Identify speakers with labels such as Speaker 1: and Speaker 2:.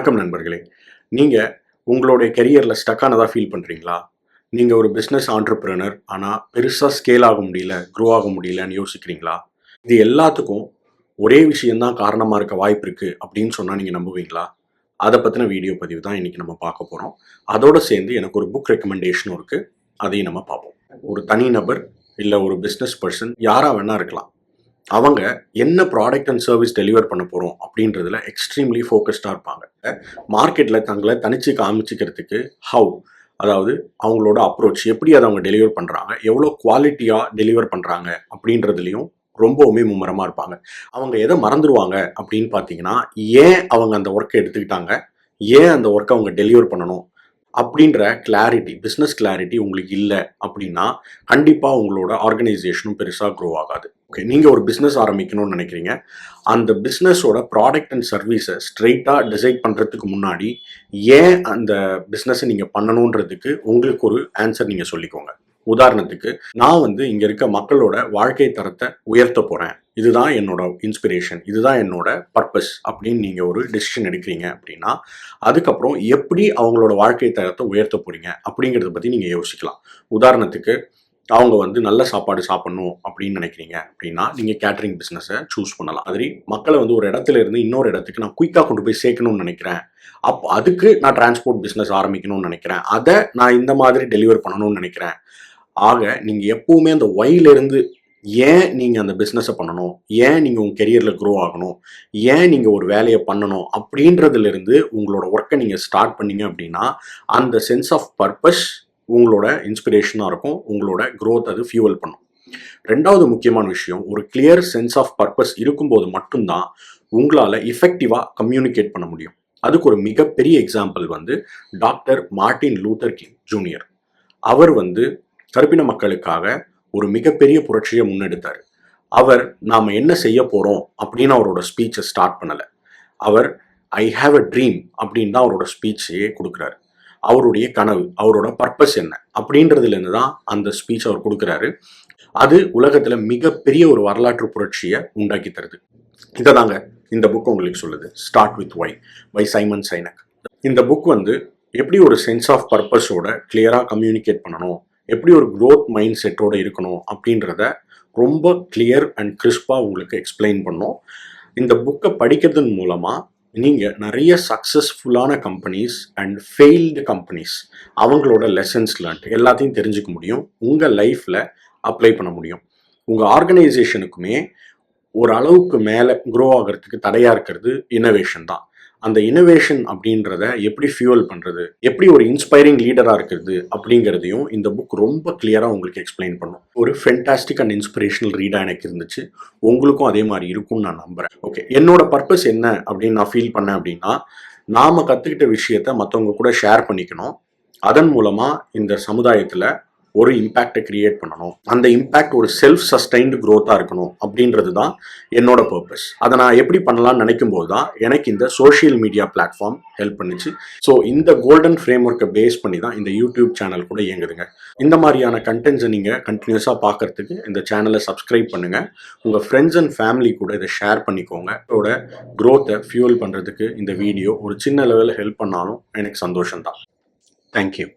Speaker 1: வணக்கம் நண்பர்களே. நீங்கள் உங்களுடைய கெரியரில் ஸ்டக்கானதாக ஃபீல் பண்ணுறீங்களா நீங்கள் ஒரு பிஸ்னஸ் ஆண்டர்பிரினர் ஆனால் பெருசாக ஸ்கேல் ஆக முடியல க்ரோ ஆக முடியலன்னு யோசிக்கிறீங்களா? இது எல்லாத்துக்கும் ஒரே விஷயந்தான் காரணமாக இருக்க வாய்ப்பு இருக்குது அப்படின்னு சொன்னால் நீங்கள் நம்புவீங்களா? அதை பற்றின வீடியோ பதிவு தான் இன்றைக்கி நம்ம பார்க்க போகிறோம் அதோடு சேர்ந்து எனக்கு ஒரு புக் ரெக்கமெண்டேஷனும் இருக்குது அதையும் நம்ம பார்ப்போம். ஒரு தனிநபர் இல்லை ஒரு பிஸ்னஸ் பர்சன் யாராக வேணா இருக்கலாம். அவங்க என்ன ப்ராடக்ட் அண்ட் சர்வீஸ் டெலிவர் பண்ண போகிறோம் அப்படின்றதுல எக்ஸ்ட்ரீம்லி ஃபோக்கஸ்டாக இருப்பாங்க. மார்க்கெட்டில் தங்களை தனிச்சு காமிச்சிக்கிறதுக்கு ஹவு அதாவது அவங்களோட அப்ரோச் எப்படி அதை அவங்க டெலிவர் பண்ணுறாங்க எவ்வளோ குவாலிட்டியாக டெலிவர் பண்ணுறாங்க அப்படின்றதுலையும் ரொம்பவுமே மும்மரமாக இருப்பாங்க. அவங்க எதை மறந்துடுவாங்க அப்படின்னு பார்த்தீங்கன்னா ஏன் அவங்க அந்த ஒர்க்கை எடுத்துக்கிட்டாங்க? ஏன் அந்த ஒர்க்கை அவங்க டெலிவர் பண்ணணும்? அப்படின்ற கிளாரிட்டி பிஸ்னஸ் கிளாரிட்டி உங்களுக்கு இல்லை அப்படின்னா கண்டிப்பாக உங்களோட ஆர்கனைசேஷனும் பெருசாக க்ரோ ஆகாது. ஓகே நீங்கள் ஒரு பிஸ்னஸ் ஆரம்பிக்கணும்னு நினைக்கிறீங்க. அந்த பிஸ்னஸோட ப்ராடக்ட் அண்ட் சர்வீஸை ஸ்ட்ரெயிட்டாக டிசைட் பண்ணுறதுக்கு முன்னாடி ஏன் அந்த பிஸ்னஸை நீங்கள் பண்ணணுன்றதுக்கு உங்களுக்கு ஒரு ஆன்சர் நீங்கள் சொல்லிக்கோங்க. உதாரணத்துக்கு நான் வந்து இங்கே இருக்க மக்களோட வாழ்க்கை தரத்தை உயர்த்த போகிறேன் இதுதான் என்னோட இன்ஸ்பிரேஷன் இதுதான் என்னோட பர்பஸ் அப்படின்னு நீங்கள் ஒரு டெசிஷன் எடுக்கிறீங்க அப்படின்னா அதுக்கப்புறம் எப்படி அவங்களோட வாழ்க்கை தரத்தை உயர்த்த போகிறீங்க அப்படிங்கிறத பற்றி நீங்கள் யோசிக்கலாம். உதாரணத்துக்கு அவங்க வந்து நல்ல சாப்பாடு சாப்பிடணும் அப்படின்னு நினைக்கிறீங்க அப்படின்னா நீங்கள் கேட்டரிங் பிஸ்னஸை சூஸ் பண்ணலாம். மாதிரி மக்களை வந்து ஒரு இடத்துல இருந்து இன்னொரு இடத்துக்கு நான் குயிக்காக கொண்டு போய் சேர்க்கணும்னு நினைக்கிறேன். அப்போ அதுக்கு நான் டிரான்ஸ்போர்ட் பிஸ்னஸ் ஆரம்பிக்கணும்னு நினைக்கிறேன். அதை நான் இந்த மாதிரி டெலிவர் பண்ணணும்னு நினைக்கிறேன். ஆக நீங்கள் எப்பவுமே அந்த ஒயிலிருந்து ஏன் நீங்கள் அந்த பிஸ்னஸை பண்ணணும்? ஏன் நீங்கள் உங்கள் கெரியரில் க்ரோ ஆகணும்? ஏன் நீங்கள் ஒரு வேலையை பண்ணணும்? அப்படின்றதுலேருந்து உங்களோட ஒர்க்கை நீங்கள் ஸ்டார்ட் பண்ணீங்க அப்படின்னா அந்த சென்ஸ் ஆஃப் பர்பஸ் உங்களோட இன்ஸ்பிரேஷனாக இருக்கும். உங்களோட க்ரோத் அது ஃபியூவல் பண்ணும். ரெண்டாவது முக்கியமான விஷயம் ஒரு கிளியர் சென்ஸ் ஆஃப் பர்பஸ் இருக்கும்போது மட்டும்தான் உங்களால் இஃபெக்டிவாக கம்யூனிகேட் பண்ண முடியும். அதுக்கு ஒரு மிகப்பெரிய எக்ஸாம்பிள் வந்து doctor Martin Luther King junior அவர் வந்து கருப்பின மக்களுக்காக ஒரு மிகப்பெரிய புரட்சியை முன்னெடுத்தார். அவர் நாம் என்ன செய்ய போகிறோம் அப்படின்னு அவரோட ஸ்பீச்சை ஸ்டார்ட் பண்ணலை. அவர் ஐ ஹாவ் அ ட்ரீம் அப்படின்னு தான் அவரோட ஸ்பீச்சையே கொடுக்குறாரு. அவருடைய கனவு அவரோட பர்பஸ் என்ன அப்படின்றதுலேருந்து தான் அந்த ஸ்பீச் அவர் கொடுக்குறாரு. அது உலகத்தில் மிகப்பெரிய ஒரு வரலாற்று புரட்சியை உண்டாக்கி தருது. இதை தாங்க இந்த புக் உங்களுக்கு சொல்லுது. Start with why by Simon Sinek இந்த புக் வந்து எப்படி ஒரு சென்ஸ் ஆஃப் பர்பஸோட கிளியராக கம்யூனிகேட் பண்ணணும் எப்படி ஒரு க்ரோத் மைண்ட் செட்டோட இருக்கணும் அப்படின்றத ரொம்ப கிளியர் அண்ட் கிறிஸ்பாக உங்களுக்கு எக்ஸ்பிளைன் பண்ணோம். இந்த புக்கை படிக்கிறதன் மூலமாக நீங்கள் நிறைய சக்ஸஸ்ஃபுல்லான கம்பெனிஸ் அண்ட் ஃபெயில்டு கம்பெனிஸ் அவங்களோட லெசன்ஸ் லேர்ன்ட் எல்லாத்தையும் தெரிஞ்சுக்க முடியும். உங்கள் லைஃப்பில் அப்ளை பண்ண முடியும். உங்கள் ஆர்கனைசேஷனுக்குமே ஒரு அளவுக்கு மேலே க்ரோ ஆகிறதுக்கு தடையாக இருக்கிறது இன்னோவேஷன் தான். அந்த இனோவேஷன் அப்படின்றத எப்படி ஃபியூவல் பண்ணுறது எப்படி ஒரு இன்ஸ்பைரிங் லீடராக இருக்கிறது அப்படிங்கிறதையும் இந்த புக் ரொம்ப கிளியராக உங்களுக்கு எக்ஸ்பிளைன் பண்ணும். ஒரு ஃபென்டாஸ்டிக் அண்ட் இன்ஸ்பிரேஷனல் ரீடாக எனக்கு இருந்துச்சு. உங்களுக்கும் அதே மாதிரி இருக்கும்னு நான் நம்புகிறேன் ஓகே என்னோட பர்பஸ் என்ன அப்படின்னு நான் ஃபீல் பண்ணேன் அப்படின்னா நாம் கற்றுக்கிட்ட விஷயத்த மற்றவங்க கூட ஷேர் பண்ணிக்கணும். அதன் மூலமாக இந்த சமுதாயத்தில் ஒரு இம்பேக்டை கிரியேட் பண்ணணும். அந்த இம்பேக்ட் ஒரு செல்ஃப் சஸ்டைன்டு க்ரோத்தாக இருக்கணும் அப்படின்றது தான் என்னோட பர்பஸ் அதை நான் எப்படி பண்ணலாம்னு நினைக்கும் போது தான் எனக்கு இந்த சோஷியல் மீடியா பிளாட்ஃபார்ம் ஹெல்ப் பண்ணுச்சு. ஸோ இந்த கோல்டன் ஃப்ரேம் ஒர்க்கை பேஸ் பண்ணி தான் இந்த யூடியூப் சேனல் கூட இயங்குதுங்க. இந்த மாதிரியான கண்டென்ட்ஸை நீங்கள் கண்டினியூஸாக பார்க்கறதுக்கு இந்த சேனலை சப்ஸ்கிரைப் பண்ணுங்கள் உங்கள் ஃப்ரெண்ட்ஸ் அண்ட் ஃபேமிலி கூட இதை ஷேர் பண்ணிக்கோங்க. இதோட க்ரோத்தை ஃபியூல் பண்ணுறதுக்கு இந்த வீடியோ ஒரு சின்ன லெவலில் ஹெல்ப் பண்ணாலும் எனக்கு சந்தோஷம் தான் தேங்க்யூ